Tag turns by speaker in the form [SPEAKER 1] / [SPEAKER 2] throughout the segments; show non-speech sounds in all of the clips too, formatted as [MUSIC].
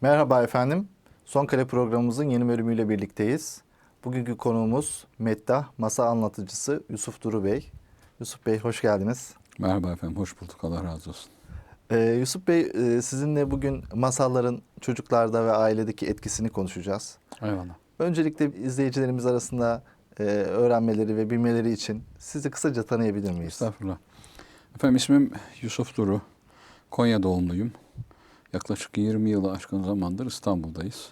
[SPEAKER 1] Merhaba efendim. Son Kale programımızın yeni bölümüyle birlikteyiz. Bugünkü konuğumuz Meddah Masa Anlatıcısı Yusuf Duru Bey. Yusuf Bey hoş geldiniz.
[SPEAKER 2] Merhaba efendim, hoş bulduk. Allah razı olsun.
[SPEAKER 1] Ee, Yusuf Bey e, sizinle bugün masalların çocuklarda ve ailedeki etkisini konuşacağız.
[SPEAKER 2] Eyvallah.
[SPEAKER 1] Öncelikle izleyicilerimiz arasında e, öğrenmeleri ve bilmeleri için sizi kısaca tanıyabilir miyiz?
[SPEAKER 2] Estağfurullah. Efendim ismim Yusuf Duru. Konya doğumluyum. Yaklaşık 20 yılı aşkın zamandır İstanbul'dayız.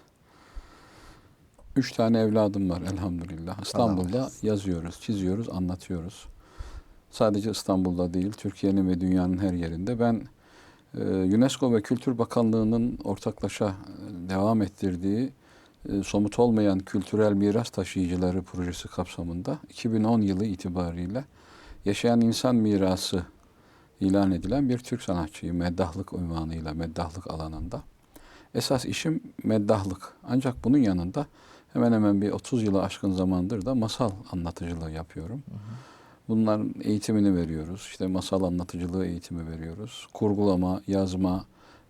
[SPEAKER 2] Üç tane evladım var elhamdülillah. İstanbul'da yazıyoruz, çiziyoruz, anlatıyoruz. Sadece İstanbul'da değil, Türkiye'nin ve dünyanın her yerinde. Ben e, UNESCO ve Kültür Bakanlığı'nın ortaklaşa e, devam ettirdiği e, somut olmayan kültürel miras taşıyıcıları projesi kapsamında 2010 yılı itibariyle yaşayan insan mirası ilan edilen bir Türk sanatçıyım. Meddahlık unvanıyla, meddahlık alanında. Esas işim meddahlık. Ancak bunun yanında hemen hemen bir 30 yılı aşkın zamandır da masal anlatıcılığı yapıyorum. Bunların eğitimini veriyoruz. İşte masal anlatıcılığı eğitimi veriyoruz. Kurgulama, yazma,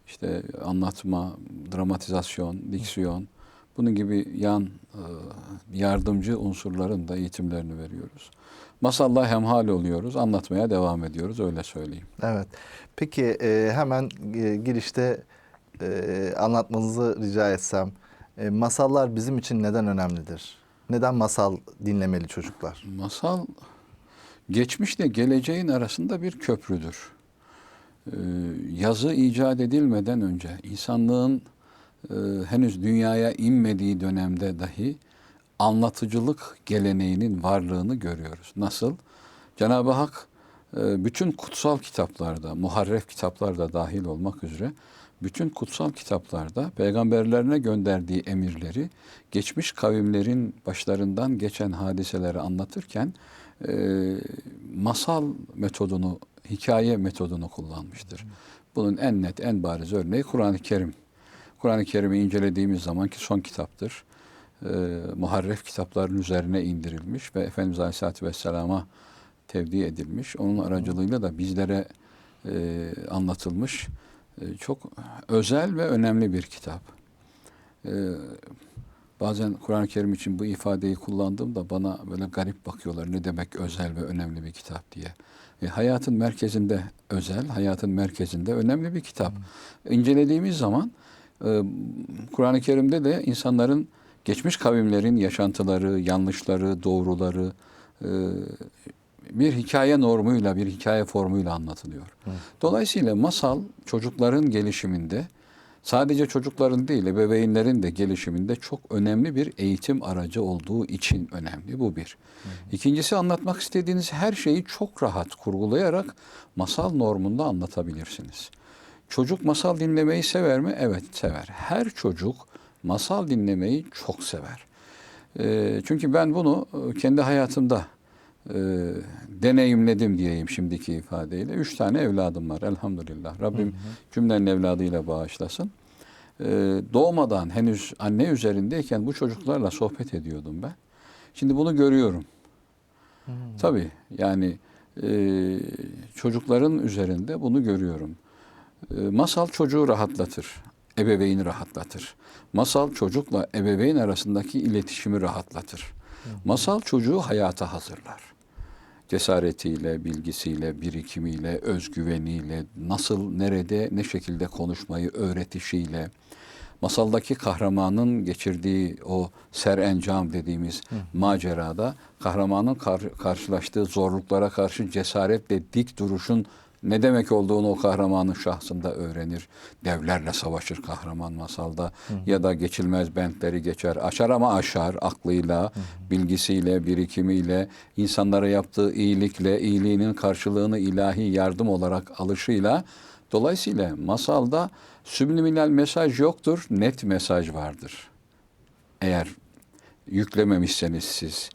[SPEAKER 2] işte anlatma, dramatizasyon, diksiyon, bunun gibi yan e, yardımcı unsurların da eğitimlerini veriyoruz. Masalla hemhal oluyoruz, anlatmaya devam ediyoruz öyle söyleyeyim.
[SPEAKER 1] Evet. Peki e, hemen e, girişte anlatmanızı rica etsem. Masallar bizim için neden önemlidir? Neden masal dinlemeli çocuklar?
[SPEAKER 2] Masal geçmişle geleceğin arasında bir köprüdür. Yazı icat edilmeden önce insanlığın e, henüz dünyaya inmediği dönemde dahi anlatıcılık geleneğinin varlığını görüyoruz. Nasıl? Cenab-ı Hak e, bütün kutsal kitaplarda, muharref kitaplarda dahil olmak üzere bütün kutsal kitaplarda peygamberlerine gönderdiği emirleri geçmiş kavimlerin başlarından geçen hadiseleri anlatırken e, masal metodunu, hikaye metodunu kullanmıştır. Bunun en net, en bariz örneği Kur'an-ı Kerim. Kur'an-ı Kerim'i incelediğimiz zaman ki son kitaptır. E, muharref kitapların üzerine indirilmiş ve Efendimiz Aleyhisselatü Vesselam'a tevdi edilmiş. Onun aracılığıyla da bizlere e, anlatılmış e, çok özel ve önemli bir kitap. E, bazen Kur'an-ı Kerim için bu ifadeyi kullandığımda bana böyle garip bakıyorlar. Ne demek özel ve önemli bir kitap diye. E, hayatın merkezinde özel, hayatın merkezinde önemli bir kitap. İncelediğimiz zaman Kur'an-ı Kerim'de de insanların geçmiş kavimlerin yaşantıları, yanlışları, doğruları e, bir hikaye normuyla, bir hikaye formuyla anlatılıyor. Dolayısıyla masal çocukların gelişiminde sadece çocukların değil ebeveynlerin de gelişiminde çok önemli bir eğitim aracı olduğu için önemli. Bu bir. İkincisi anlatmak istediğiniz her şeyi çok rahat kurgulayarak masal normunda anlatabilirsiniz. Çocuk masal dinlemeyi sever mi? Evet sever. Her çocuk masal dinlemeyi çok sever. Ee, çünkü ben bunu e, kendi hayatımda e, deneyimledim diyeyim şimdiki ifadeyle. Üç tane evladım var elhamdülillah. Rabbim cümlenin evladıyla bağışlasın. E, doğmadan henüz anne üzerindeyken bu çocuklarla sohbet ediyordum ben. Şimdi bunu görüyorum. Tabii yani e, çocukların üzerinde bunu görüyorum. E, masal çocuğu rahatlatır. Ebeveyni rahatlatır. Masal çocukla ebeveyn arasındaki iletişimi rahatlatır. Masal çocuğu hayata hazırlar. Cesaretiyle, bilgisiyle, birikimiyle, özgüveniyle, nasıl, nerede, ne şekilde konuşmayı öğretişiyle, masaldaki kahramanın geçirdiği o serencam dediğimiz macerada kahramanın kar- karşılaştığı zorluklara karşı cesaretle dik duruşun ne demek olduğunu o kahramanın şahsında öğrenir. Devlerle savaşır kahraman masalda ya da geçilmez bentleri geçer. Aşar ama aşar aklıyla, bilgisiyle, birikimiyle, insanlara yaptığı iyilikle, iyiliğinin karşılığını ilahi yardım olarak alışıyla Dolayısıyla masalda subliminal mesaj yoktur, net mesaj vardır. Eğer yüklememişseniz siz,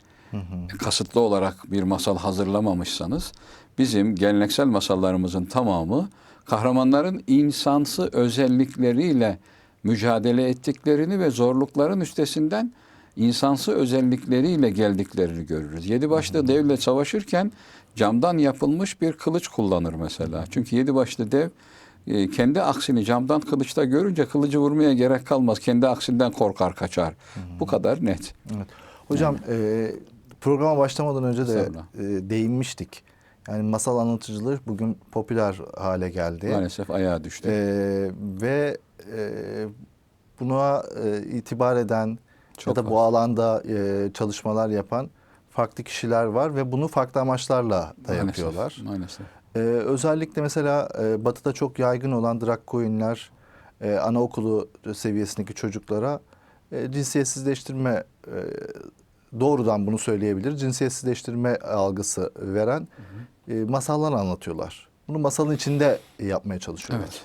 [SPEAKER 2] kasıtlı olarak bir masal hazırlamamışsanız, bizim geleneksel masallarımızın tamamı kahramanların insansı özellikleriyle mücadele ettiklerini ve zorlukların üstesinden insansı özellikleriyle geldiklerini görürüz. Yedi başlı devle savaşırken camdan yapılmış bir kılıç kullanır mesela. Çünkü yedi başlı dev e, kendi aksini camdan kılıçta görünce kılıcı vurmaya gerek kalmaz. Kendi aksinden korkar kaçar. Bu kadar net.
[SPEAKER 1] Evet. Hocam e, programa başlamadan önce de e, değinmiştik. Yani masal anlatıcılığı bugün popüler hale geldi.
[SPEAKER 2] Maalesef ayağa düştü.
[SPEAKER 1] E, ve e, buna e, itibar eden
[SPEAKER 2] Çok
[SPEAKER 1] ya da bu
[SPEAKER 2] var.
[SPEAKER 1] alanda e, çalışmalar yapan farklı kişiler var ve bunu farklı amaçlarla da
[SPEAKER 2] Maalesef,
[SPEAKER 1] yapıyorlar.
[SPEAKER 2] Maalesef.
[SPEAKER 1] Ee, özellikle mesela e, Batı'da çok yaygın olan drag queenler e, anaokulu seviyesindeki çocuklara e, cinsiyetsizleştirme e, doğrudan bunu söyleyebilir. Cinsiyetsizleştirme algısı veren e, masallar anlatıyorlar. Bunu masalın içinde yapmaya çalışıyorlar.
[SPEAKER 2] Evet.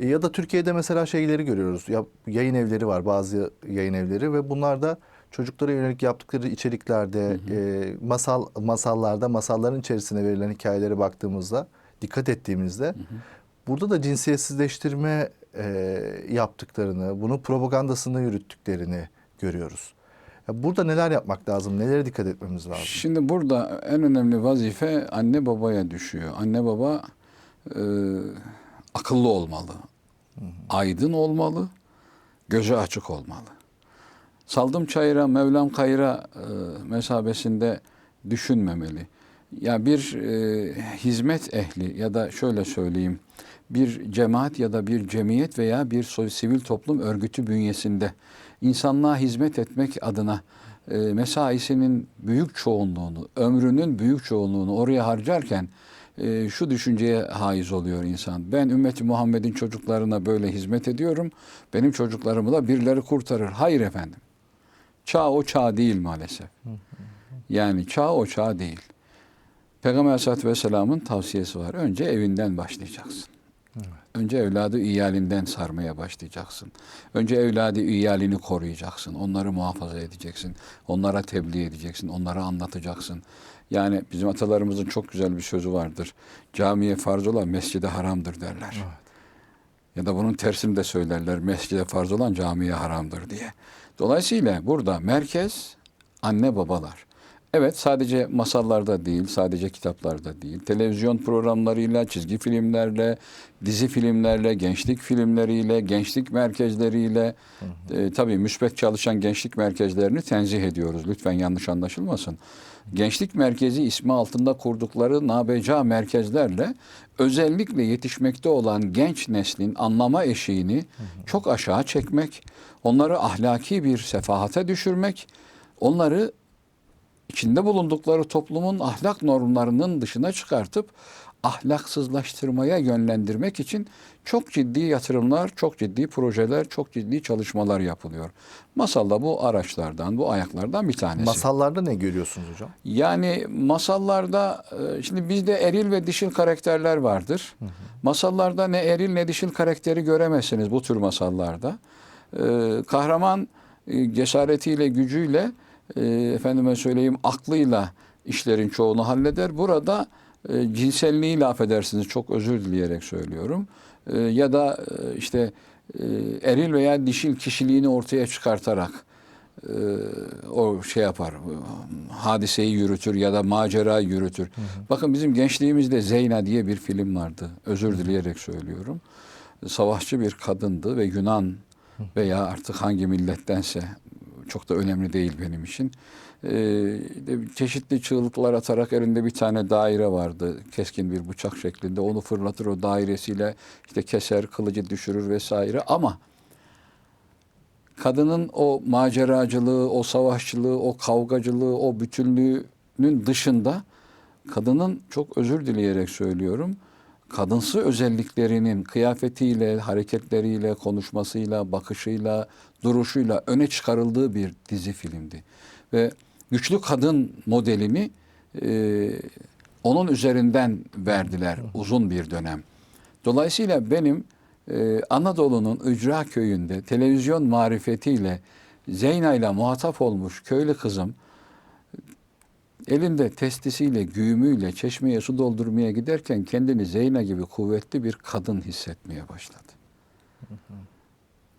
[SPEAKER 1] E, Ya da Türkiye'de mesela şeyleri görüyoruz. Ya, yayın evleri var bazı yayın evleri ve bunlar da çocuklara yönelik yaptıkları içeriklerde, e, masal masallarda, masalların içerisine verilen hikayelere baktığımızda, dikkat ettiğimizde burada da cinsiyetsizleştirme e, yaptıklarını, bunu propagandasını yürüttüklerini görüyoruz. Ya burada neler yapmak lazım, nelere dikkat etmemiz lazım?
[SPEAKER 2] Şimdi burada en önemli vazife anne babaya düşüyor. Anne baba e, akıllı olmalı, aydın olmalı, gözü açık olmalı. Saldım çayıra, Mevlam kayıra e, mesabesinde düşünmemeli. Ya bir e, hizmet ehli ya da şöyle söyleyeyim, bir cemaat ya da bir cemiyet veya bir sivil toplum örgütü bünyesinde insanlığa hizmet etmek adına e, mesaisinin büyük çoğunluğunu, ömrünün büyük çoğunluğunu oraya harcarken e, şu düşünceye haiz oluyor insan. Ben ümmeti Muhammed'in çocuklarına böyle hizmet ediyorum. Benim çocuklarımı da birileri kurtarır. Hayır efendim. Çağ o çağ değil maalesef. Yani çağ o çağ değil. Peygamber Aleyhisselatü Vesselam'ın tavsiyesi var. Önce evinden başlayacaksın. Önce evladı iyalinden sarmaya başlayacaksın. Önce evladı iyalini koruyacaksın. Onları muhafaza edeceksin. Onlara tebliğ edeceksin. Onlara anlatacaksın. Yani bizim atalarımızın çok güzel bir sözü vardır. Camiye farz olan mescide haramdır derler. Ya da bunun tersini de söylerler. Mescide farz olan camiye haramdır diye. Dolayısıyla burada merkez anne babalar. Evet sadece masallarda değil, sadece kitaplarda değil. Televizyon programlarıyla, çizgi filmlerle, dizi filmlerle, gençlik filmleriyle, gençlik merkezleriyle e, tabii müsbet çalışan gençlik merkezlerini tenzih ediyoruz. Lütfen yanlış anlaşılmasın. Gençlik merkezi ismi altında kurdukları nabeca merkezlerle özellikle yetişmekte olan genç neslin anlama eşiğini çok aşağı çekmek, onları ahlaki bir sefahate düşürmek, onları içinde bulundukları toplumun ahlak normlarının dışına çıkartıp ahlaksızlaştırmaya yönlendirmek için çok ciddi yatırımlar, çok ciddi projeler, çok ciddi çalışmalar yapılıyor. Masalda bu araçlardan, bu ayaklardan bir tanesi.
[SPEAKER 1] Masallarda ne görüyorsunuz hocam?
[SPEAKER 2] Yani masallarda e, şimdi bizde eril ve dişil karakterler vardır. Masallarda ne eril ne dişil karakteri göremezsiniz bu tür masallarda. E, Kahraman e, cesaretiyle, gücüyle, e, efendime söyleyeyim aklıyla işlerin çoğunu halleder. Burada e, cinselliğiyle affedersiniz çok özür dileyerek söylüyorum. E, ya da e, işte e, eril veya dişil kişiliğini ortaya çıkartarak e, o şey yapar, e, hadiseyi yürütür ya da macera yürütür. Bakın bizim gençliğimizde Zeyna diye bir film vardı. Özür dileyerek söylüyorum. Savaşçı bir kadındı ve Yunan veya artık hangi millettense çok da önemli değil benim için. Ee, çeşitli çığlıklar atarak elinde bir tane daire vardı. Keskin bir bıçak şeklinde. Onu fırlatır o dairesiyle işte keser, kılıcı düşürür vesaire. Ama kadının o maceracılığı, o savaşçılığı, o kavgacılığı, o bütünlüğünün dışında kadının çok özür dileyerek söylüyorum. Kadınsı özelliklerinin kıyafetiyle, hareketleriyle, konuşmasıyla, bakışıyla, duruşuyla öne çıkarıldığı bir dizi filmdi. Ve güçlü kadın modelini e, onun üzerinden verdiler uzun bir dönem. Dolayısıyla benim e, Anadolu'nun ücra köyünde televizyon marifetiyle Zeyna ile muhatap olmuş köylü kızım elinde testisiyle, güğümüyle çeşmeye su doldurmaya giderken kendini Zeyna gibi kuvvetli bir kadın hissetmeye başladı.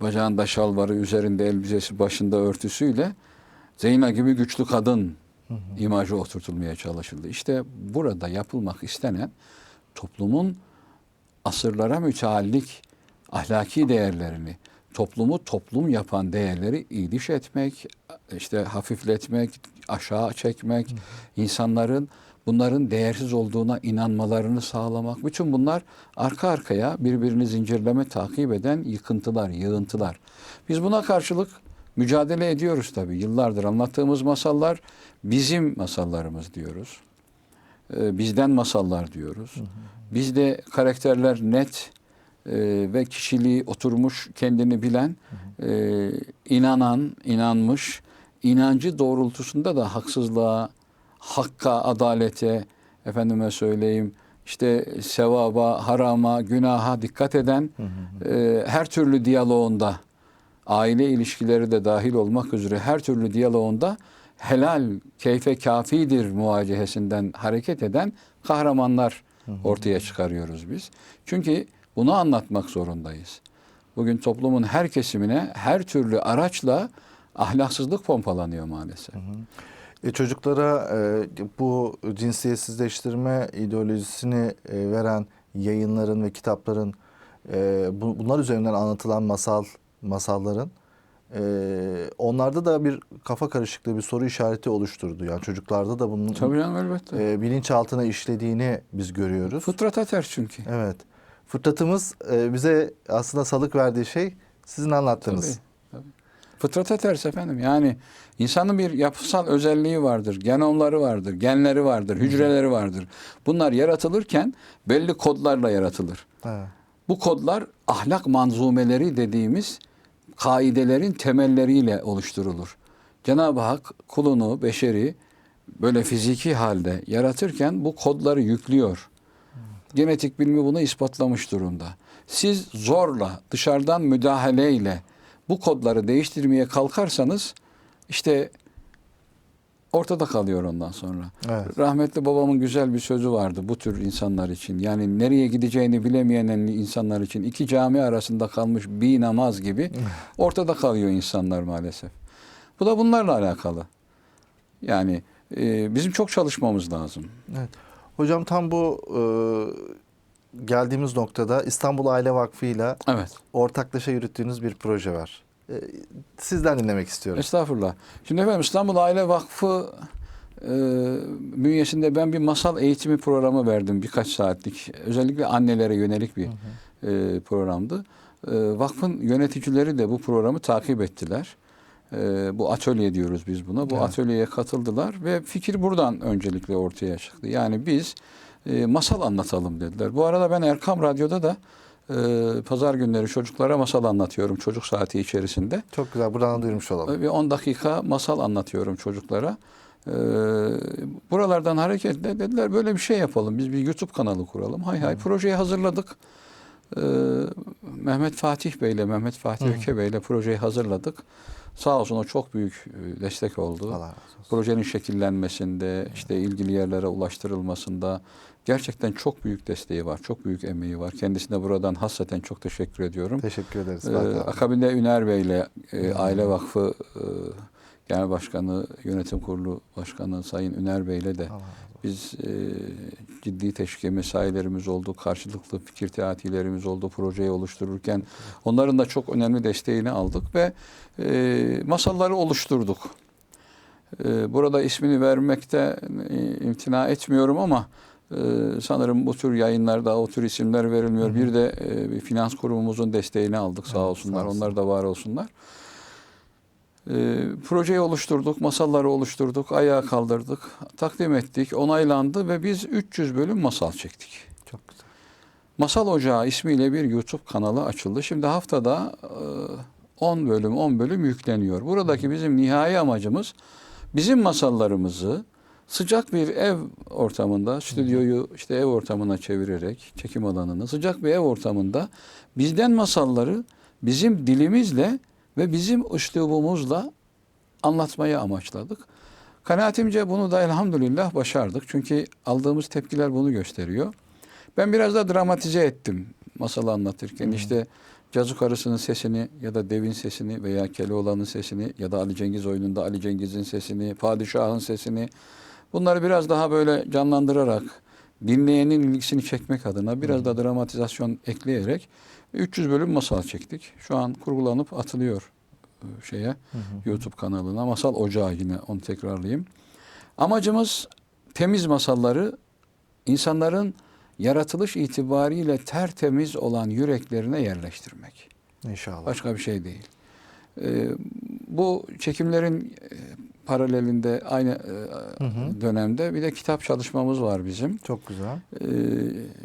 [SPEAKER 2] Bacağında şalvarı, üzerinde elbisesi, başında örtüsüyle Zeyna gibi güçlü kadın imajı oturtulmaya çalışıldı. İşte burada yapılmak istenen toplumun asırlara müteallik ahlaki değerlerini, toplumu toplum yapan değerleri iyiliş etmek, işte hafifletmek, aşağı çekmek, insanların bunların değersiz olduğuna inanmalarını sağlamak. Bütün bunlar arka arkaya birbirini zincirleme takip eden yıkıntılar, yığıntılar. Biz buna karşılık mücadele ediyoruz tabii. Yıllardır anlattığımız masallar bizim masallarımız diyoruz. Ee, bizden masallar diyoruz. Bizde karakterler net e, ve kişiliği oturmuş, kendini bilen, e, inanan, inanmış, inancı doğrultusunda da haksızlığa, hakka, adalete, efendime söyleyeyim, işte sevaba, harama, günaha dikkat eden, e, her türlü diyaloğunda, aile ilişkileri de dahil olmak üzere her türlü diyaloğunda helal, keyfe kafidir muacihesinden hareket eden kahramanlar ortaya çıkarıyoruz biz. Çünkü bunu anlatmak zorundayız. Bugün toplumun her kesimine her türlü araçla ahlaksızlık pompalanıyor maalesef.
[SPEAKER 1] E, çocuklara e, bu cinsiyetsizleştirme ideolojisini e, veren yayınların ve kitapların e, bu, bunlar üzerinden anlatılan masal masalların e, onlarda da bir kafa karışıklığı, bir soru işareti oluşturdu. Yani çocuklarda da bunun
[SPEAKER 2] Tabii canım elbette.
[SPEAKER 1] e, bilinçaltına işlediğini biz görüyoruz.
[SPEAKER 2] Fıtrata ters çünkü.
[SPEAKER 1] Evet. Fıtratımız e, bize aslında salık verdiği şey sizin anlattığınız.
[SPEAKER 2] Tabii. Fıtrata ters efendim. Yani insanın bir yapısal özelliği vardır. Genomları vardır, genleri vardır, hücreleri vardır. Bunlar yaratılırken belli kodlarla yaratılır.
[SPEAKER 1] Evet.
[SPEAKER 2] Bu kodlar ahlak manzumeleri dediğimiz kaidelerin temelleriyle oluşturulur. Cenab-ı Hak kulunu, beşeri böyle fiziki halde yaratırken bu kodları yüklüyor. Genetik bilimi bunu ispatlamış durumda. Siz zorla, dışarıdan müdahaleyle bu kodları değiştirmeye kalkarsanız işte ortada kalıyor ondan sonra.
[SPEAKER 1] Evet.
[SPEAKER 2] Rahmetli babamın güzel bir sözü vardı bu tür insanlar için. Yani nereye gideceğini bilemeyen insanlar için iki cami arasında kalmış bir namaz gibi [LAUGHS] ortada kalıyor insanlar maalesef. Bu da bunlarla alakalı. Yani e, bizim çok çalışmamız lazım.
[SPEAKER 1] Evet. Hocam tam bu e, geldiğimiz noktada İstanbul Aile Vakfı ile
[SPEAKER 2] Evet.
[SPEAKER 1] ortaklaşa yürüttüğünüz bir proje var. E, sizden dinlemek istiyorum.
[SPEAKER 2] Estağfurullah. Şimdi efendim İstanbul Aile Vakfı e, bünyesinde ben bir masal eğitimi programı verdim birkaç saatlik. Özellikle annelere yönelik bir e, programdı. E, vakfın yöneticileri de bu programı takip ettiler. E, bu atölye diyoruz biz buna. Bu
[SPEAKER 1] Evet.
[SPEAKER 2] atölyeye katıldılar ve fikir buradan öncelikle ortaya çıktı. Yani biz e, masal anlatalım dediler. Bu arada ben Erkam Radyo'da da e, pazar günleri çocuklara masal anlatıyorum çocuk saati içerisinde.
[SPEAKER 1] Çok güzel. Buradan duyurmuş olalım.
[SPEAKER 2] Bir 10 dakika masal anlatıyorum çocuklara. Ee, buralardan hareketle dediler böyle bir şey yapalım. Biz bir YouTube kanalı kuralım. Hay hay projeyi hazırladık. Ee, Mehmet Fatih Bey ile Mehmet Fatih Öke Bey ile projeyi hazırladık. Sağ olsun o çok büyük e, destek oldu.
[SPEAKER 1] Allah razı olsun.
[SPEAKER 2] Projenin şekillenmesinde, işte ilgili yerlere ulaştırılmasında gerçekten çok büyük desteği var. Çok büyük emeği var. Kendisine buradan hasreten çok teşekkür ediyorum.
[SPEAKER 1] Teşekkür ederiz.
[SPEAKER 2] Ee, akabinde Üner Bey ile e, Aile Vakfı e, Genel Başkanı, Yönetim Kurulu Başkanı Sayın Üner Bey ile de
[SPEAKER 1] Allah.
[SPEAKER 2] Biz e, ciddi teşvik mesailerimiz oldu, karşılıklı fikir teatilerimiz oldu projeyi oluştururken. Onların da çok önemli desteğini aldık ve e, masalları oluşturduk. E, burada ismini vermekte e, imtina etmiyorum ama e, sanırım bu tür yayınlarda o tür isimler verilmiyor. Bir de e, bir finans kurumumuzun desteğini aldık sağ
[SPEAKER 1] Evet,
[SPEAKER 2] olsunlar.
[SPEAKER 1] sağ olsun.
[SPEAKER 2] Onlar da var olsunlar. E, projeyi oluşturduk, masalları oluşturduk, ayağa kaldırdık, takdim ettik, onaylandı ve biz 300 bölüm masal çektik.
[SPEAKER 1] Çok güzel.
[SPEAKER 2] Masal Ocağı ismiyle bir YouTube kanalı açıldı. Şimdi haftada e, 10 bölüm 10 bölüm yükleniyor. Buradaki bizim nihai amacımız bizim masallarımızı sıcak bir ev ortamında, stüdyoyu işte ev ortamına çevirerek, çekim alanını sıcak bir ev ortamında bizden masalları bizim dilimizle ve bizim üslubumuzla anlatmayı amaçladık. Kanaatimce bunu da elhamdülillah başardık. Çünkü aldığımız tepkiler bunu gösteriyor. Ben biraz da dramatize ettim masalı anlatırken. İşte Cazı Karısı'nın sesini ya da Devin sesini veya Keloğlan'ın sesini ya da Ali Cengiz oyununda Ali Cengiz'in sesini, Padişah'ın sesini bunları biraz daha böyle canlandırarak dinleyenin ilgisini çekmek adına biraz da dramatizasyon ekleyerek 300 bölüm masal çektik. Şu an kurgulanıp atılıyor e, şeye YouTube kanalına. Masal Ocağı yine onu tekrarlayayım. Amacımız temiz masalları insanların yaratılış itibariyle tertemiz olan yüreklerine yerleştirmek.
[SPEAKER 1] İnşallah.
[SPEAKER 2] Başka bir şey değil. Ee, bu çekimlerin e, paralelinde aynı e,
[SPEAKER 1] hı.
[SPEAKER 2] dönemde bir de kitap çalışmamız var bizim.
[SPEAKER 1] Çok güzel.
[SPEAKER 2] Ee,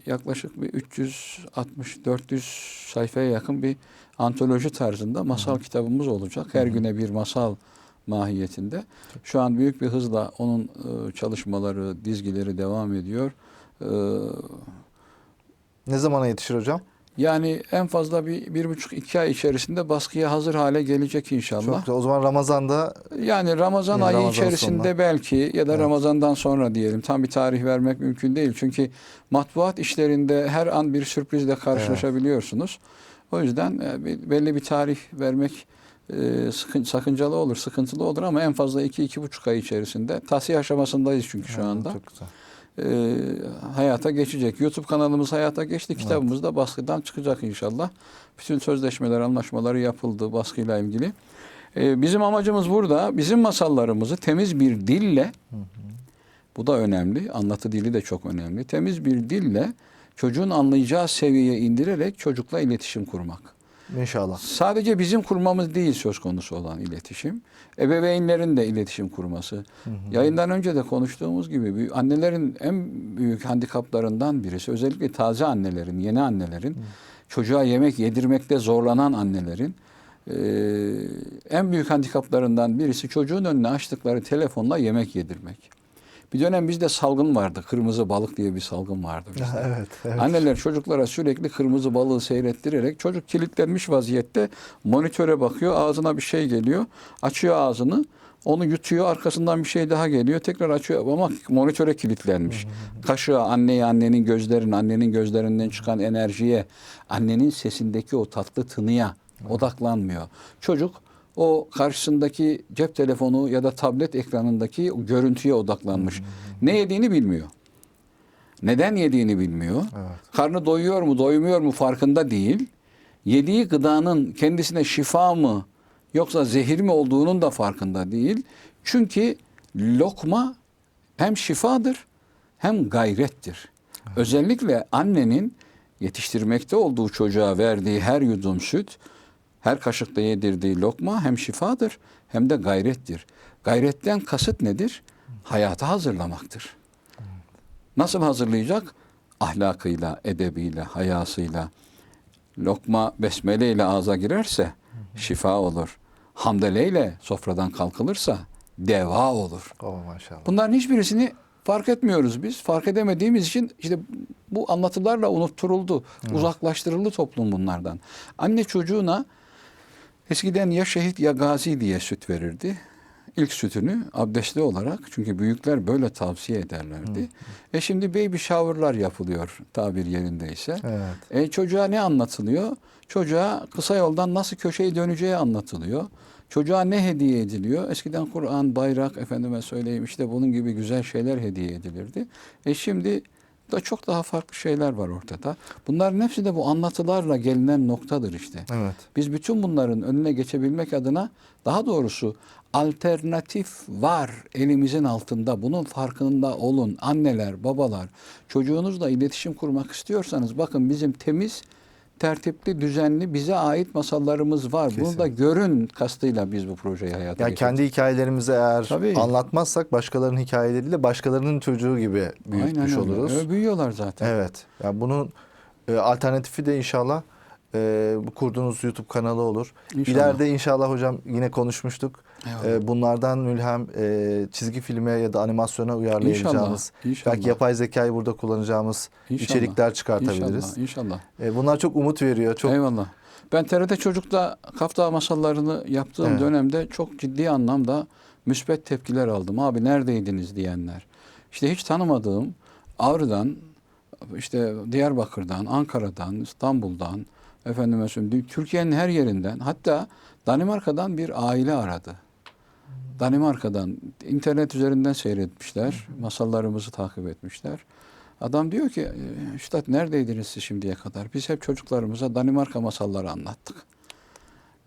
[SPEAKER 2] yaklaşık bir 360-400 sayfaya yakın bir antoloji tarzında masal kitabımız olacak. Her güne bir masal mahiyetinde. Şu an büyük bir hızla onun e, çalışmaları, dizgileri devam ediyor.
[SPEAKER 1] Ne zamana yetişir hocam?
[SPEAKER 2] Yani en fazla bir, bir buçuk iki ay içerisinde baskıya hazır hale gelecek inşallah.
[SPEAKER 1] Çok güzel. O zaman Ramazan'da
[SPEAKER 2] Yani Ramazan
[SPEAKER 1] Yani
[SPEAKER 2] ayı
[SPEAKER 1] Ramazan
[SPEAKER 2] içerisinde
[SPEAKER 1] sonunda.
[SPEAKER 2] belki ya da
[SPEAKER 1] Evet.
[SPEAKER 2] Ramazan'dan sonra diyelim. Tam bir tarih vermek mümkün değil. Çünkü matbuat işlerinde her an bir sürprizle karşılaşabiliyorsunuz. O yüzden e, belli bir tarih vermek e, sakıncalı olur, sıkıntılı olur ama en fazla iki, iki buçuk ay içerisinde tahsiye aşamasındayız çünkü şu anda.
[SPEAKER 1] Çok güzel.
[SPEAKER 2] E, hayata geçecek. YouTube kanalımız hayata geçti. Kitabımız da baskıdan çıkacak inşallah. Bütün sözleşmeler, anlaşmaları yapıldı baskıyla ilgili. E, bizim amacımız burada bizim masallarımızı temiz bir dille bu da önemli. Anlatı dili de çok önemli. Temiz bir dille çocuğun anlayacağı seviyeye indirerek çocukla iletişim kurmak.
[SPEAKER 1] İnşallah.
[SPEAKER 2] Sadece bizim kurmamız değil söz konusu olan iletişim. Ebeveynlerin de iletişim kurması. Yayından önce de konuştuğumuz gibi annelerin en büyük handikaplarından birisi özellikle taze annelerin, yeni annelerin çocuğa yemek yedirmekte zorlanan annelerin eee, en büyük handikaplarından birisi çocuğun önüne açtıkları telefonla yemek yedirmek. Bir dönem bizde salgın vardı. Kırmızı balık diye bir salgın vardı [LAUGHS] bizde.
[SPEAKER 1] evet, evet.
[SPEAKER 2] Anneler çocuklara sürekli kırmızı balığı seyrettirerek çocuk kilitlenmiş vaziyette monitöre bakıyor. Ağzına bir şey geliyor. Açıyor ağzını. Onu yutuyor. Arkasından bir şey daha geliyor. Tekrar açıyor ama monitöre kilitlenmiş. Kaşığı anneye, annenin gözlerine, annenin gözlerinden çıkan enerjiye, annenin sesindeki o tatlı tınıya odaklanmıyor. Çocuk o karşısındaki cep telefonu ya da tablet ekranındaki görüntüye odaklanmış. Ne yediğini bilmiyor. Neden yediğini bilmiyor.
[SPEAKER 1] Evet.
[SPEAKER 2] Karnı doyuyor mu, doymuyor mu farkında değil. Yediği gıdanın kendisine şifa mı yoksa zehir mi olduğunun da farkında değil. Çünkü lokma hem şifadır hem gayrettir. Özellikle annenin yetiştirmekte olduğu çocuğa verdiği her yudum süt, her kaşıkta yedirdiği lokma hem şifadır hem de gayrettir. Gayretten kasıt nedir? Hayata hazırlamaktır. Nasıl hazırlayacak? Ahlakıyla, edebiyle, hayasıyla. Lokma besmele ile ağza girerse şifa olur. Hamdele ile sofradan kalkılırsa deva olur.
[SPEAKER 1] Oh maşallah.
[SPEAKER 2] Bunların hiçbirisini fark etmiyoruz biz. Fark edemediğimiz için işte bu anlatılarla unutturuldu. Uzaklaştırıldı toplum bunlardan. Anne çocuğuna eskiden ya şehit ya gazi diye süt verirdi. İlk sütünü abdestli olarak çünkü büyükler böyle tavsiye ederlerdi. E şimdi baby shower'lar yapılıyor tabir yerindeyse.
[SPEAKER 1] Evet.
[SPEAKER 2] E çocuğa ne anlatılıyor? Çocuğa kısa yoldan nasıl köşeyi döneceği anlatılıyor. Çocuğa ne hediye ediliyor? Eskiden Kur'an, bayrak, efendime söyleyeyim işte bunun gibi güzel şeyler hediye edilirdi. E şimdi da çok daha farklı şeyler var ortada. Bunların hepsi de bu anlatılarla gelinen noktadır işte.
[SPEAKER 1] Evet.
[SPEAKER 2] Biz bütün bunların önüne geçebilmek adına daha doğrusu alternatif var elimizin altında. Bunun farkında olun. Anneler, babalar, çocuğunuzla iletişim kurmak istiyorsanız bakın bizim temiz, tertipli, düzenli bize ait masallarımız var. Bunu da
[SPEAKER 1] Kesinlikle.
[SPEAKER 2] görün kastıyla biz bu projeyi hayata
[SPEAKER 1] Yani kendi hikayelerimizi eğer
[SPEAKER 2] Tabii.
[SPEAKER 1] anlatmazsak başkalarının hikayeleriyle başkalarının çocuğu gibi büyütmüş
[SPEAKER 2] Aynen öyle.
[SPEAKER 1] oluruz.
[SPEAKER 2] Öyle büyüyorlar zaten.
[SPEAKER 1] Evet. Yani bunun e, alternatifi de inşallah e, kurduğunuz YouTube kanalı olur.
[SPEAKER 2] İnşallah.
[SPEAKER 1] İleride inşallah hocam yine konuşmuştuk.
[SPEAKER 2] Eyvallah.
[SPEAKER 1] E, bunlardan mülhem e, çizgi filme ya da animasyona uyarlayacağımız,
[SPEAKER 2] İnşallah, inşallah.
[SPEAKER 1] belki yapay zekayı burada kullanacağımız
[SPEAKER 2] İnşallah.
[SPEAKER 1] içerikler çıkartabiliriz.
[SPEAKER 2] İnşallah, inşallah.
[SPEAKER 1] E, bunlar çok umut veriyor. Çok
[SPEAKER 2] Eyvallah. Ben TRT Çocuk'ta Kafta masallarını yaptığım
[SPEAKER 1] Evet.
[SPEAKER 2] dönemde çok ciddi anlamda müspet tepkiler aldım. Abi neredeydiniz diyenler. İşte hiç tanımadığım Ağrı'dan, işte Diyarbakır'dan, Ankara'dan, İstanbul'dan, efendime söyleyeyim Türkiye'nin her yerinden hatta Danimarka'dan bir aile aradı. Danimarka'dan internet üzerinden seyretmişler. Masallarımızı takip etmişler. Adam diyor ki "E, Üstad neredeydiniz siz şimdiye kadar? Biz hep çocuklarımıza Danimarka masalları anlattık.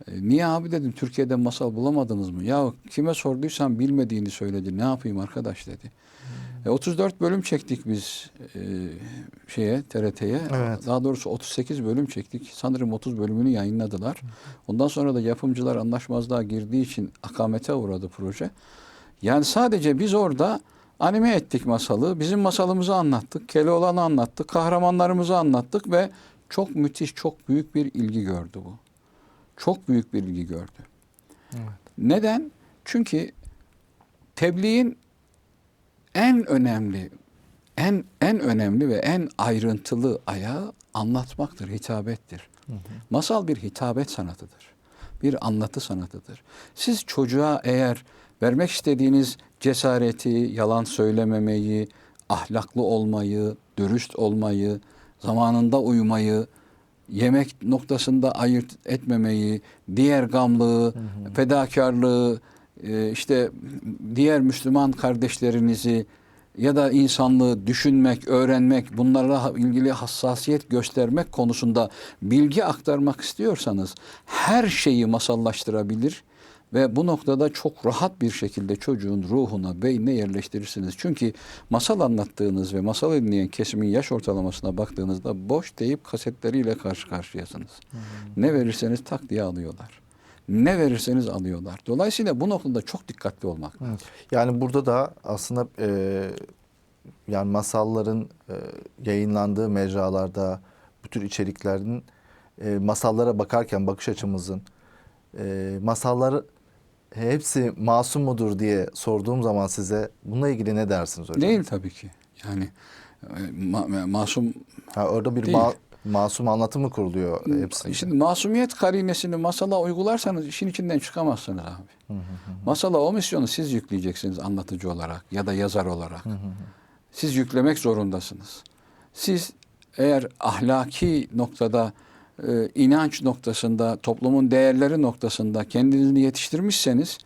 [SPEAKER 2] "E, Niye abi dedim Türkiye'de masal bulamadınız mı? Ya kime sorduysam bilmediğini söyledi. Ne yapayım arkadaş dedi. E, 34 bölüm çektik biz e, şeye TRT'ye.
[SPEAKER 1] Evet.
[SPEAKER 2] Daha doğrusu 38 bölüm çektik. Sanırım 30 bölümünü yayınladılar. Ondan sonra da yapımcılar anlaşmazlığa girdiği için akamete uğradı proje. Yani sadece biz orada anime ettik masalı. Bizim masalımızı anlattık. Keloğlan'ı anlattık. Kahramanlarımızı anlattık ve çok müthiş, çok büyük bir ilgi gördü bu. Çok büyük bir ilgi gördü.
[SPEAKER 1] Evet.
[SPEAKER 2] Neden? Çünkü tebliğin en önemli, en en önemli ve en ayrıntılı ayağı anlatmaktır, hitabettir. Masal bir hitabet sanatıdır. Bir anlatı sanatıdır. Siz çocuğa eğer vermek istediğiniz cesareti, yalan söylememeyi, ahlaklı olmayı, dürüst olmayı, zamanında uyumayı, yemek noktasında ayırt etmemeyi, diğer gamlığı, fedakarlığı, e, işte diğer Müslüman kardeşlerinizi ya da insanlığı düşünmek, öğrenmek, bunlarla ilgili hassasiyet göstermek konusunda bilgi aktarmak istiyorsanız her şeyi masallaştırabilir ve bu noktada çok rahat bir şekilde çocuğun ruhuna, beynine yerleştirirsiniz. Çünkü masal anlattığınız ve masal dinleyen kesimin yaş ortalamasına baktığınızda boş deyip kasetleriyle karşı karşıyasınız. Ne verirseniz tak diye alıyorlar. Ne verirseniz alıyorlar. Dolayısıyla bu noktada çok dikkatli olmak
[SPEAKER 1] Evet. Yani burada da aslında e, yani masalların e, yayınlandığı mecralarda bu tür içeriklerin e, masallara bakarken bakış açımızın e, masalları hepsi masum mudur diye sorduğum zaman size bununla ilgili ne dersiniz hocam?
[SPEAKER 2] Değil tabii ki. Yani e, ma- masum
[SPEAKER 1] Ha, orada bir
[SPEAKER 2] Değil.
[SPEAKER 1] ma- masum anlatımı kuruluyor hepsinde.
[SPEAKER 2] Şimdi masumiyet karinesini masala uygularsanız işin içinden çıkamazsınız abi. Masala o misyonu siz yükleyeceksiniz anlatıcı olarak ya da yazar olarak. Siz yüklemek zorundasınız. Siz eğer ahlaki noktada, e, inanç noktasında, toplumun değerleri noktasında kendinizi yetiştirmişseniz,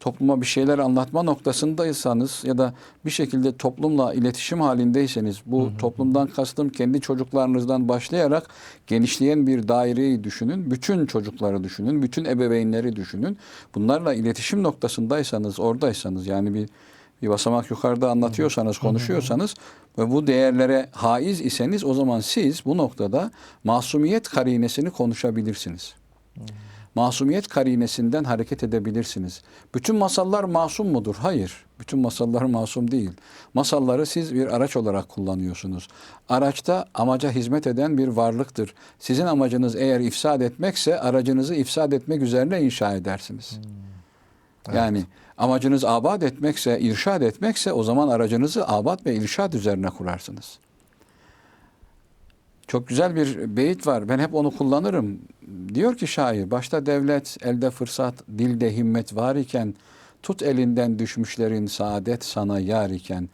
[SPEAKER 2] topluma bir şeyler anlatma noktasındaysanız ya da bir şekilde toplumla iletişim halindeyseniz, bu toplumdan kastım kendi çocuklarınızdan başlayarak genişleyen bir daireyi düşünün, bütün çocukları düşünün, bütün ebeveynleri düşünün. Bunlarla iletişim noktasındaysanız, oradaysanız yani bir bir basamak yukarıda anlatıyorsanız, konuşuyorsanız ve bu değerlere haiz iseniz o zaman siz bu noktada masumiyet karinesini konuşabilirsiniz. Masumiyet karinesinden hareket edebilirsiniz. Bütün masallar masum mudur? Hayır. Bütün masallar masum değil. Masalları siz bir araç olarak kullanıyorsunuz. Araçta amaca hizmet eden bir varlıktır. Sizin amacınız eğer ifsad etmekse aracınızı ifsad etmek üzerine inşa edersiniz. Yani amacınız abad etmekse, irşad etmekse o zaman aracınızı abad ve irşad üzerine kurarsınız. Çok güzel bir beyit var. Ben hep onu kullanırım. Diyor ki şair, başta devlet, elde fırsat, dilde himmet var iken, tut elinden düşmüşlerin saadet sana yar iken,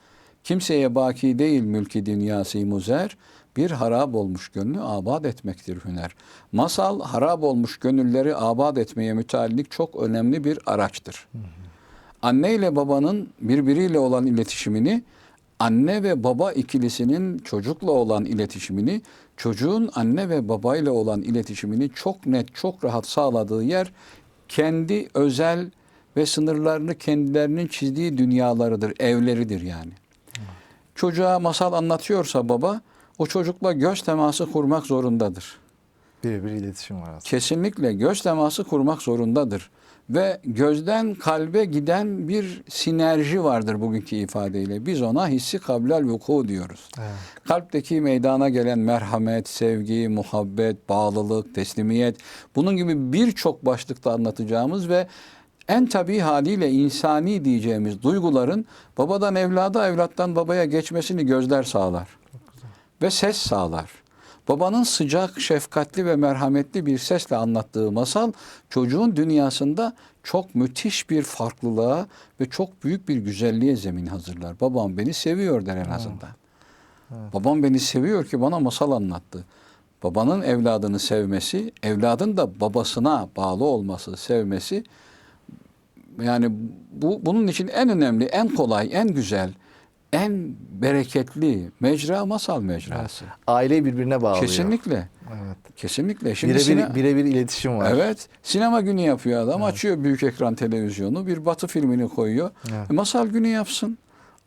[SPEAKER 2] kimseye baki değil mülki dünyası muzer, bir harap olmuş gönlü abad etmektir hüner. Masal harap olmuş gönülleri abad etmeye müteallik çok önemli bir araçtır. Anne ile babanın birbiriyle olan iletişimini, anne ve baba ikilisinin çocukla olan iletişimini, çocuğun anne ve babayla olan iletişimini çok net, çok rahat sağladığı yer kendi özel ve sınırlarını kendilerinin çizdiği dünyalarıdır, evleridir yani. Çocuğa masal anlatıyorsa baba, o çocukla göz teması kurmak zorundadır.
[SPEAKER 1] Birebir iletişim var aslında.
[SPEAKER 2] Kesinlikle göz teması kurmak zorundadır. Ve gözden kalbe giden bir sinerji vardır bugünkü ifadeyle. Biz ona hissi kablel vuku diyoruz.
[SPEAKER 1] Evet.
[SPEAKER 2] Kalpteki meydana gelen merhamet, sevgi, muhabbet, bağlılık, teslimiyet bunun gibi birçok başlıkta anlatacağımız ve en tabii haliyle insani diyeceğimiz duyguların babadan evlada, evlattan babaya geçmesini gözler sağlar. Ve ses sağlar. Babanın sıcak, şefkatli ve merhametli bir sesle anlattığı masal çocuğun dünyasında çok müthiş bir farklılığa ve çok büyük bir güzelliğe zemin hazırlar. Babam beni seviyor der en azından. Babam beni seviyor ki bana masal anlattı. Babanın evladını sevmesi, evladın da babasına bağlı olması, sevmesi yani bu bunun için en önemli, en kolay, en güzel en bereketli mecra masal mecrası.
[SPEAKER 1] Aileyi birbirine bağlıyor.
[SPEAKER 2] Kesinlikle.
[SPEAKER 1] Evet.
[SPEAKER 2] Kesinlikle. Şimdi
[SPEAKER 1] Birebir
[SPEAKER 2] sine-
[SPEAKER 1] birebir iletişim var.
[SPEAKER 2] Evet. Sinema günü yapıyor adam. Açıyor büyük ekran televizyonu. Bir batı filmini koyuyor.
[SPEAKER 1] Evet.
[SPEAKER 2] E, masal günü yapsın.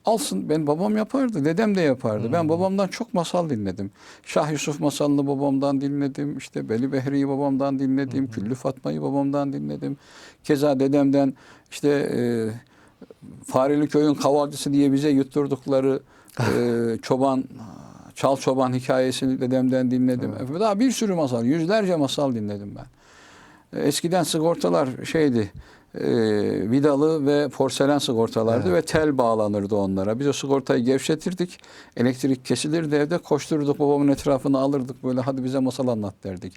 [SPEAKER 2] Alsın. Ben babam yapardı. Dedem de yapardı. Ben babamdan çok masal dinledim. Şah Yusuf masalını babamdan dinledim. İşte Beli Behri'yi babamdan dinledim. Küllü Fatma'yı babamdan dinledim. Keza dedemden işte e, Fareli Köy'ün kavalcısı diye bize yutturdukları e, çoban Çal Çoban hikayesini dedemden dinledim. Daha bir sürü masal, yüzlerce masal dinledim ben. Eskiden sigortalar şeydi, e, vidalı ve porselen sigortalardı ve tel bağlanırdı onlara. Biz o sigortayı gevşetirdik, elektrik kesilirdi evde, koştururduk babamın etrafını alırdık böyle hadi bize masal anlat derdik.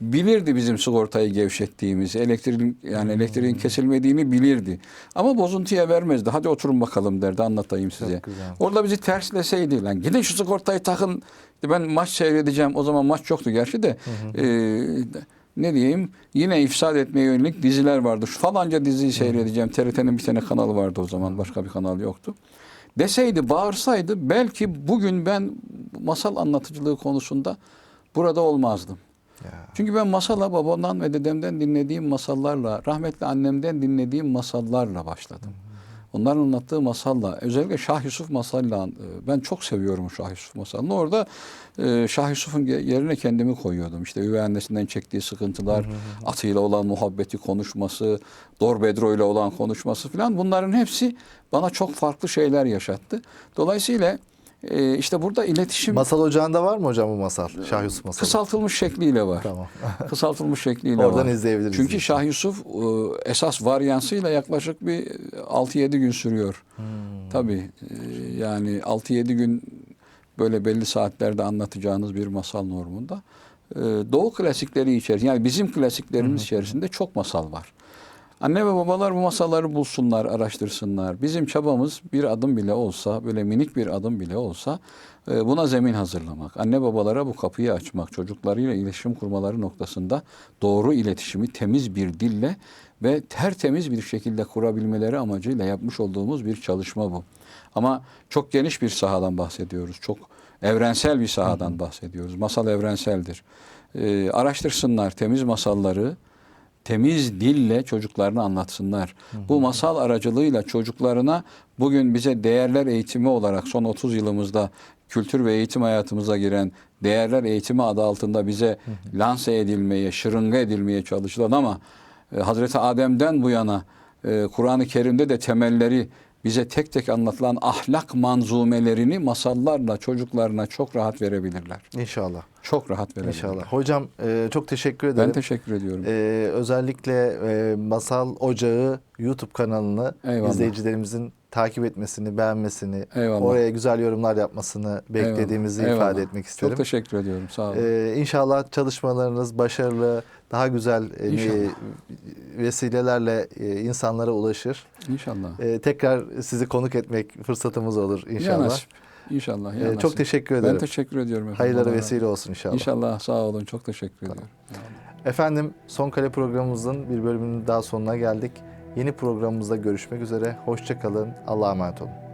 [SPEAKER 2] Bilirdi bizim sigortayı gevşettiğimizi, elektriğin yani elektriğin kesilmediğini bilirdi. Ama bozuntuya vermezdi. Hadi oturun bakalım derdi, anlatayım size. Orada bizi tersleseydi lan gidin şu sigortayı takın. Ben maç seyredeceğim. O zaman maç yoktu gerçi de. Ee, ne diyeyim? Yine ifsad etmeye yönelik diziler vardı. Şu falanca diziyi seyredeceğim. TRT'nin bir tane kanalı vardı o zaman. Başka bir kanal yoktu. Deseydi, bağırsaydı belki bugün ben masal anlatıcılığı konusunda burada olmazdım.
[SPEAKER 1] Ya.
[SPEAKER 2] Çünkü ben masala babamdan ve dedemden dinlediğim masallarla, rahmetli annemden dinlediğim masallarla başladım. Onların anlattığı masalla, özellikle Şah Yusuf masalla, e, ben çok seviyorum Şah Yusuf masalını. Orada e, Şah Yusuf'un yerine kendimi koyuyordum. İşte üvey annesinden çektiği sıkıntılar, atıyla olan muhabbeti konuşması, Dorbedro ile olan konuşması falan bunların hepsi bana çok farklı şeyler yaşattı. Dolayısıyla e, işte burada iletişim
[SPEAKER 1] Masal ocağında var mı hocam bu masal? Şah Yusuf masalı.
[SPEAKER 2] kısaltılmış şekliyle var.
[SPEAKER 1] Tamam. [LAUGHS]
[SPEAKER 2] Kısaltılmış şekliyle
[SPEAKER 1] Oradan
[SPEAKER 2] var.
[SPEAKER 1] izleyebiliriz.
[SPEAKER 2] Çünkü Şah Yusuf e, esas varyansıyla yaklaşık bir 6-7 gün sürüyor.
[SPEAKER 1] Hmm.
[SPEAKER 2] Tabii e, yani 6-7 gün böyle belli saatlerde anlatacağınız bir masal normunda. E, Doğu klasikleri içerisinde yani bizim klasiklerimiz içerisinde çok masal var. Anne ve babalar bu masalları bulsunlar, araştırsınlar. Bizim çabamız bir adım bile olsa, böyle minik bir adım bile olsa e, buna zemin hazırlamak. Anne babalara bu kapıyı açmak, çocuklarıyla iletişim kurmaları noktasında doğru iletişimi temiz bir dille ve tertemiz bir şekilde kurabilmeleri amacıyla yapmış olduğumuz bir çalışma bu. Ama çok geniş bir sahadan bahsediyoruz. Çok evrensel bir sahadan bahsediyoruz. Masal evrenseldir. E, araştırsınlar temiz masalları, temiz dille çocuklarına anlatsınlar. Bu masal aracılığıyla çocuklarına bugün bize değerler eğitimi olarak son 30 yılımızda kültür ve eğitim hayatımıza giren değerler eğitimi adı altında bize lanse edilmeye, şırınga edilmeye çalışılan ama e, Hazreti Adem'den bu yana e, Kur'an-ı Kerim'de de temelleri bize tek tek anlatılan ahlak manzumelerini masallarla çocuklarına çok rahat verebilirler.
[SPEAKER 1] İnşallah.
[SPEAKER 2] Çok rahat verebilirler.
[SPEAKER 1] İnşallah. Hocam e, çok teşekkür ederim.
[SPEAKER 2] Ben teşekkür ediyorum.
[SPEAKER 1] E, özellikle e, Masal Ocağı YouTube kanalını
[SPEAKER 2] Eyvallah.
[SPEAKER 1] izleyicilerimizin takip etmesini, beğenmesini,
[SPEAKER 2] Eyvallah.
[SPEAKER 1] oraya güzel yorumlar yapmasını beklediğimizi
[SPEAKER 2] Eyvallah.
[SPEAKER 1] ifade
[SPEAKER 2] Eyvallah.
[SPEAKER 1] etmek isterim.
[SPEAKER 2] Çok teşekkür ediyorum. Sağ olun.
[SPEAKER 1] Ee, inşallah çalışmalarınız başarılı, daha güzel e, vesilelerle e, insanlara ulaşır.
[SPEAKER 2] İnşallah.
[SPEAKER 1] Ee, tekrar sizi konuk etmek fırsatımız olur inşallah.
[SPEAKER 2] nasip. İnşallah. ya
[SPEAKER 1] Ee, çok teşekkür ederim.
[SPEAKER 2] Ben teşekkür ediyorum efendim.
[SPEAKER 1] Hayırlara vesile olsun inşallah.
[SPEAKER 2] İnşallah sağ olun. Çok teşekkür ediyorum.
[SPEAKER 1] Efendim Son Kale programımızın bir bölümünün daha sonuna geldik. Yeni programımızda görüşmek üzere. Hoşça kalın. Allah'a emanet olun.